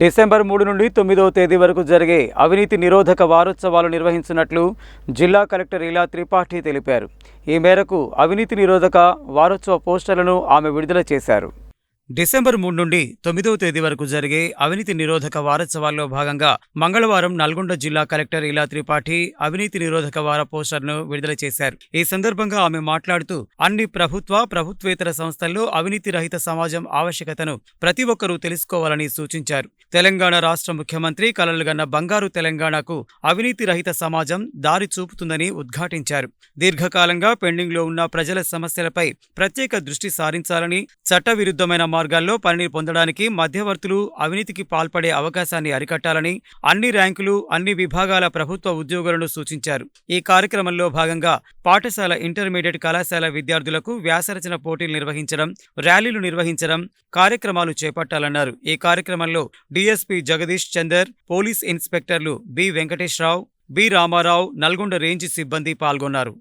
December మూడు నుండి తొమ్మిదవ తేదీ వరకు జరిగే అవినీతి నిరోధక వారోత్సవాలు నిర్వహించినట్లు జిల్లా కలెక్టర్ ఇలా త్రిపాఠి తెలిపారు. ఈ మేరకు అవినీతి నిరోధక వారోత్సవ పోస్టర్లను ఆమె విడుదల చేశారు. డిసెంబర్ మూడు నుండి తొమ్మిదవ తేదీ వరకు జరిగే అవినీతి నిరోధక వారోత్సవాల్లో భాగంగా మంగళవారం నల్గొండ జిల్లా కలెక్టర్ ఇలా త్రిపాఠి అవినీతి నిరోధక వార పోస్టర్ను విడుదల చేశారు. ఈ సందర్భంగా ఆమె మాట్లాడుతూ అన్ని ప్రభుత్వ ప్రభుత్వేతర సంస్థల్లో అవినీతి రహిత సమాజం ఆవశ్యకతను ప్రతి ఒక్కరూ తెలుసుకోవాలని సూచించారు. తెలంగాణ రాష్ట్ర ముఖ్యమంత్రి కలలుగన్న బంగారు తెలంగాణకు అవినీతి రహిత సమాజం దారి చూపుతుందని ఉద్ఘాటించారు. దీర్ఘకాలంగా పెండింగ్లో ఉన్న ప్రజల సమస్యలపై ప్రత్యేక దృష్టి సారించాలని చట్టవిరుద్ధమైన మార్గాల్లో పనిని పొందడానికి మధ్యవర్తులు అవినీతికి పాల్పడే అవకాశాన్ని అరికట్టాలని అన్ని ర్యాంకులు అన్ని విభాగాల ప్రభుత్వ ఉద్యోగులను సూచించారు. ఈ కార్యక్రమంలో భాగంగా పాఠశాల ఇంటర్మీడియట్ కళాశాల విద్యార్థులకు వ్యాసరచన పోటీలు నిర్వహించడం ర్యాలీలు నిర్వహించడం కార్యక్రమాలు చేపట్టాలన్నారు. ఈ కార్యక్రమంలో DSP Jagadish Chander police ఇన్స్పెక్టర్లు B Venkateswararao B Ramarao Nalgonda range సిబ్బంది పాల్గొన్నారు.